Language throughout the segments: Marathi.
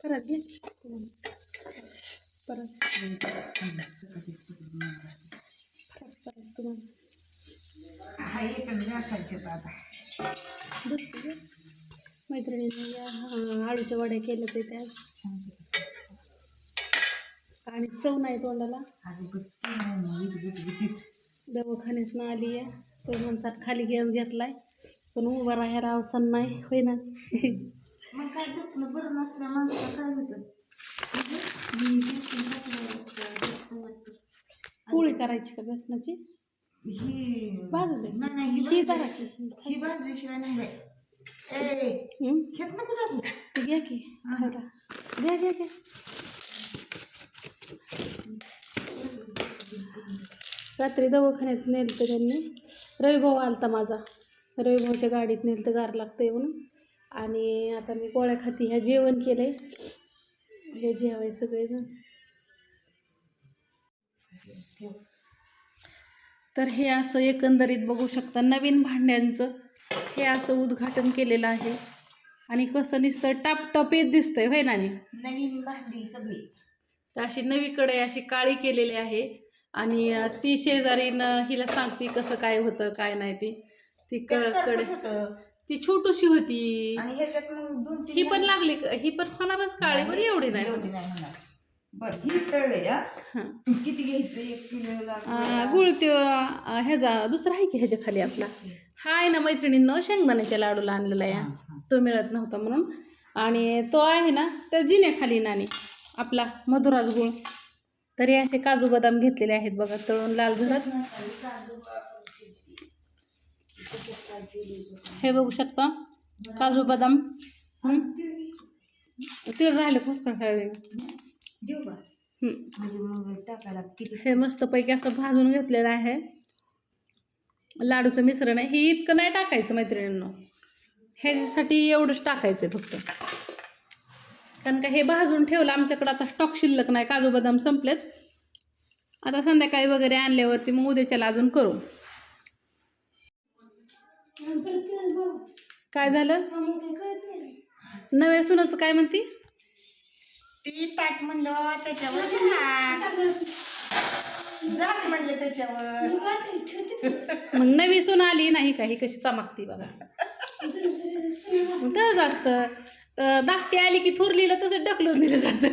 परत घे परत परत मैत्रिणीने या आळूच्या वड्या केल्या ते त्या छान आणि चव नाही तोंडाला? दवाखान्यातनं आली आहे. तो म्हणतात खाली गॅस घेतलाय. पण उभा राहायला अवसान नाही. होय ना मग काय दुखणं बरं नसल्या माणसाला काय होतं? मी इंजेक्शन टाकलेलं असतं? दुखतं वाटतं. पोळी करायची का बेसनाची? ही बाजू नाही ही जरा ही नाही? घेत ते घ्या की. घ्या घ्या घ्या रात्री दवाखान्यात नेलं तर त्यांनी रविभाऊ आलता माझा. रविभाऊच्या गाडीत नेलं तर गार लागतंय म्हणून. आणि आता मी गोळ्या खाती ह्या जेवण केलंय. हे जेवाय सगळेजण. तर हे असं एकंदरीत बघू शकता नवीन भांड्यांचं. हे असं उद्घाटन केलेलं आहे. आणि कसं नुसतं टापटपीत दिसतंय होय नानी? नवीन भांडी सगळी. तर अशी नवीकडे अशी काळी केलेली आहे. आणि ती शेजारीनं हिला सांगते कसं काय होतं काय नाही ती. ती ते क- कडे ती छोटूशी होती. आणि ह्याच्यात मग दोन तीन ही पण लागली ही पण होणारच काळी पण एवढी नाही एवढी नाही होणार. बर ही तळले किती घ्यायचं? एक किलो अं, गुळ त्यो ह्याचा दुसरा आहे की ह्याच्या खाली आपला? हा आहे ना मैत्रिणींनो शेंगदाण्याच्या लाडूला आणलेला आहे. तो मिळत नव्हता म्हणून. आणि तो आहे ना तर जिन्याखाली नाणी आपला मधुराज गुळ. तरी असे काजू बदाम घेतलेले आहेत बघा तळून लाल झरत हे बघू शकता काजू बदाम? तीळ राहिले पुष्कळ खायला. हं. हे मस्तपैकी असं भाजून घेतलेलं आहे. लाडूचं मिश्रण आहे. हे इतकं नाही टाकायचं मैत्रिणींनो. ह्याच्यासाठी एवढंच टाकायचं फक्त. कारण का हे भाजून ठेवलं आमच्याकडं आता स्टॉक शिल्लक नाही काजू बदाम संपलेत. आता संध्याकाळी वगैरे आणल्यावरती मग उद्याच्याला अजून करू. काय झालं? नव्या सुनाचं काय म्हणती? ती ताट म्हणलं त्याच्यावर म्हणलं त्याच्यावर. मग नवी सून आली नाही का? ही कशी चमकती बघा. तसंच असतं. तर धाकटी आली की थोरलीला तसं ढकलून दिलं जातं.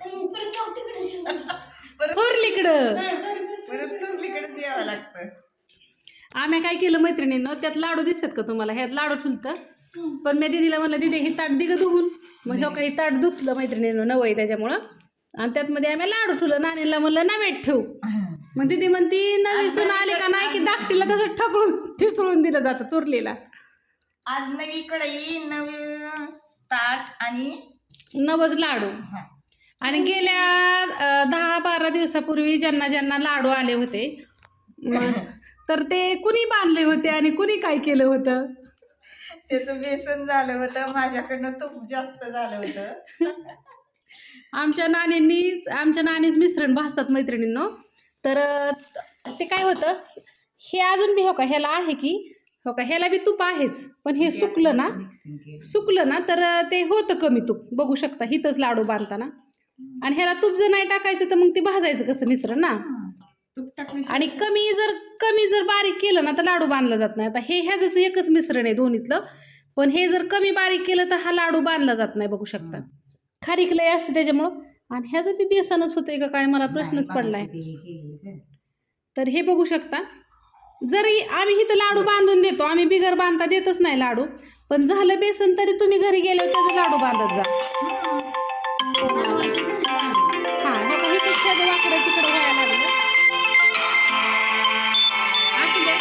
परत थोरलीकडं. परत तुमलीकडे यावं लागतं. आम्ही काय केलं मैत्रिणींनो त्यात लाडू दिसतात का तुम्हाला? ह्यात लाडू ठुलतं पण मी दिदीला म्हणलं दिदी ही ताट दिगं धुवून. मग ह्यो काही ताट धुतलं मैत्रिणींनो नवय त्याच्यामुळं. आणि त्यात मध्ये आम्ही लाडू ठुलं नानीला म्हणलं नवेट ठेवू. मग दिदी म्हणती नवी सून आली का नाही की धाकटीला तसं ठकळून ठिसळून दिलं जातं तुरलीला आज नवी कढई नवी ताट आणि नवच लाडू. हा. आणि गेल्या अं, दहा बारा दिवसापूर्वी ज्यांना ज्यांना लाडू आले होते म- तर ते कुणी बांधले होते आणि कुणी काय केलं होतं? त्याचं बेसन झालं होतं माझ्याकडनं तूप जास्त झालं होतं. आमच्या नानींनीच आमच्या नानीच मिश्रण भाजतात मैत्रिणींनो. तर अं, ते काय होतं हे अजून बी हो का ह्याला आहे की हो का? ह्याला बी तूप आहेच पण हे सुकलं ना? सुकलं ना तर ते होतं कमी तूप. बघू शकता हिथंच लाडू बांधताना. आणि ह्याला तूप जर नाही टाकायचं तर मग ते भाजायचं कसं मिश्रण ना? आणि कमी जर कमी जर बारीक केलं ना तर लाडू बांधला जात नाही. आता हे ह्याचं एकच मिश्रण आहे दोन्हीतलं. पण हे जर कमी बारीक केलं तर हा लाडू बांधला जात नाही बघू शकता. खारीक लय असते त्याच्यामुळं. आणि ह्याचं बी बेसनच होतंय का काय? मला प्रश्नच पडलाय. तर हे बघू शकता. जरी आम्ही इथं लाडू बांधून देतो आम्ही बिगर बांधता देतच नाही लाडू. पण झालं बेसन तरी तुम्ही घरी गेले त्याचं लाडू बांधत जा. हां हे काही त्याचं वाकडं तिकडं व्हायला लागलं. असू द्या.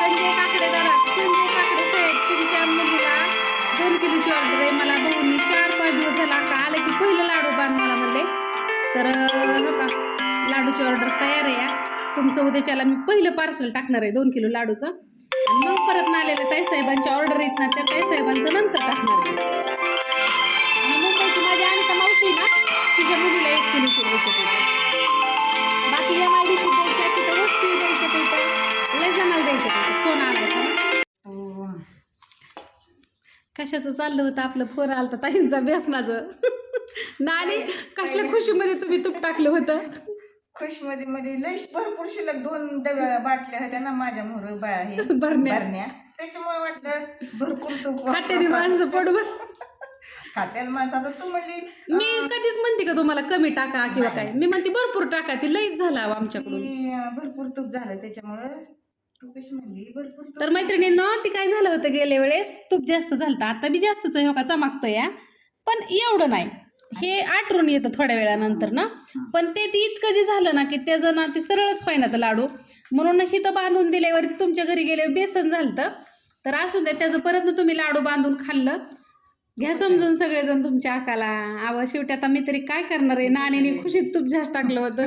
संजय काकडे दादा संजय काकडे साहेब तुमच्या मुलीला दोन किलोची ऑर्डर आहे. मला भाऊनी चार पाच दिवस झाला का आलं की पहिलं लाडू बांध मला म्हणले. तर हो का लाडूची ऑर्डर तयार आहे या. तुमचं उद्याच्याला मी पहिलं पार्सल टाकणार आहे दोन किलो लाडूचं. आणि मग परत ना आलेल्या ताईसाहेबांच्या ऑर्डर येत ना त्या ताईसाहेबांचं नंतर टाकणार आहे. आणि मुंबईची माझी अनिता मावशी ना तिच्या मुलीला एक किलो द्यायचं तिथं. बाकी या मायडीशी द्यायच्या तिथं वस्ती द्यायच्या तिथं. लय जणाला द्यायच्या तिथं. फोन आला होता कशाचं चाललं होतं आपलं? फोन आलं तर ताईंचा बेस माझं. ना आणि कसल्या खुशीमध्ये तुम्ही तूप टाकलं होतं? खुशमध्ये मध्ये लय भरपूर शिल्लक दोन डब्या बाटल्या होत्या ना माझ्या मोर बाळा हे. भरण्या. त्याच्यामुळे वाटलं भरपूर तूप. खाटेरी माणसं पडू खात्याला माणसं. आता तू म्हणली मी कधीच म्हणते का तुम्हाला कमी टाका किंवा काय? मी म्हणते भरपूर टाका. ती लईच झाला आमच्याकडून. की, अं, भरपूर तूप झालं त्याच्यामुळं. तू कशी म्हणली भरपूर तूप तर मैत्रिणींनो ती काय झालं होतं गेल्या वेळेस? तूप जास्त झालं आता बी जास्तच आहे हो का? चमकतं या पण एवढं नाही. हे आटरून येतं थोड्या वेळानंतर ना. पण ते ती इतकं जे झालं ना की त्याचं ना ते सरळच पाहिजे तर लाडू म्हणून हिथं बांधून दिल्यावरती तुमच्या घरी गेले बेसन झालं तर असू द्या त्याचं परत तुम्ही लाडू बांधून खाल्लं. घ्या समजून सगळेजण तुमच्या आकाला. आव शेवटी आता मी तरी काय करणार आहे? नाणीने खुशीत तूप जास्त टाकलं होतं.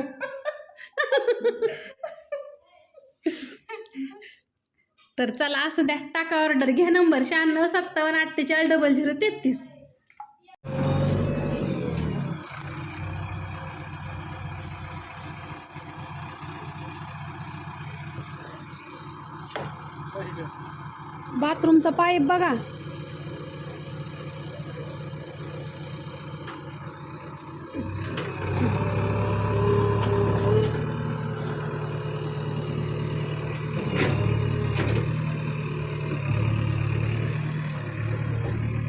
तर चला असं द्या. टाका ऑर्डर घ्या नंबर शहाण्णव सत्तावन्न अठ्ठेचाळीस डबल झिरो तेहतीस. बाथरूमचा पाईप बघा.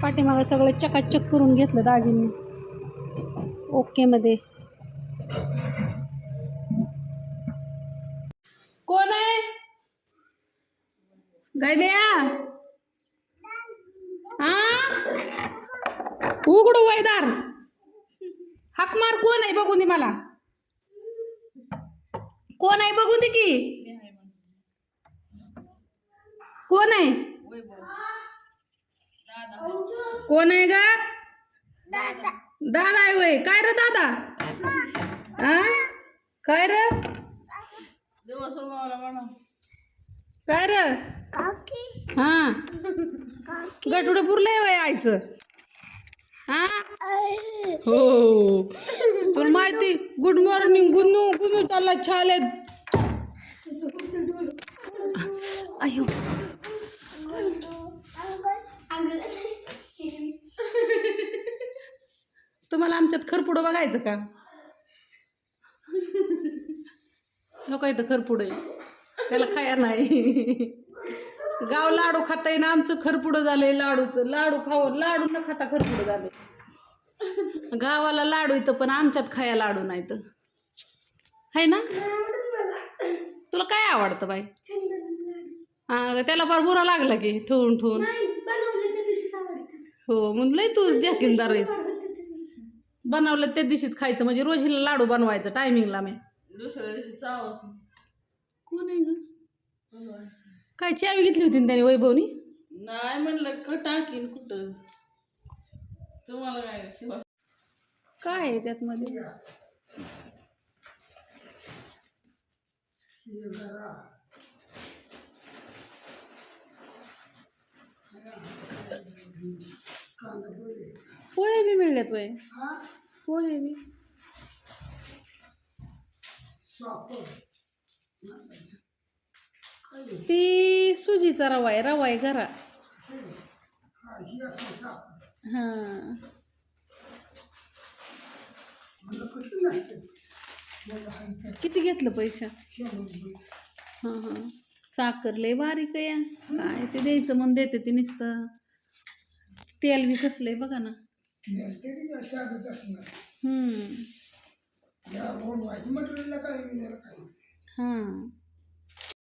पाठीमागं सगळं चकाचक करून घेतलं दाजींनी. ओके गैद्या हा? उघडू वैदार हाक मार कोण आहे बघून दे मला. कोण आहे बघून दे की? कोण आहे? कोण आहे गा? दादा. आहे वय. काय रे दादा? हा? काय रे? काय रे? हा. गटुडं पुरलंय वय आईचं. हा? हो. तुला माहिती गुड मॉर्निंग गुन्नू गुन्नू चालला छालेत अयो. तुम्हाला आमच्यात खरपुडं बघायचं का? नको इथं खरपुडं त्याला खाया नाही. गाव लाडू खाता ना आमचं खरपुडं झालंय लाडूचं. लाडू खावं लाडू न खाता खरपुडं झालंय. गावाला लाडू इथं पण आमच्यात खाया लाडू नाही तर आहे ना? तुला काय आवडतं बाई? हा त्याला फार बुरा लागला की ठेवून ठेवून. हो म्हणलंय तू जॅकिनदार आहेस. बनवलं त्या दिवशीच खायचं म्हणजे रोज हिला लाडू बनवायचं टायमिंगला मी. दुसऱ्या दिवशी चाव. कोण आहे ग? काय चावी घेतली होती ना त्याने वैभवनी? नाही म्हणलं क टाकीन कुठं? तुम्हाला काय शिवा काय आहे त्यात मध्ये पोहे बी मिळल्यात वय. पोहे बी. ती सुजीचा रवा आहे रवा आहे घरा हा किती घेतलं पैसे हां हां साखर लय बारीक आहे काय ते द्यायचं म्हणून देते ते नुसतं तेल बी कसलंय बघा ना हम्म हां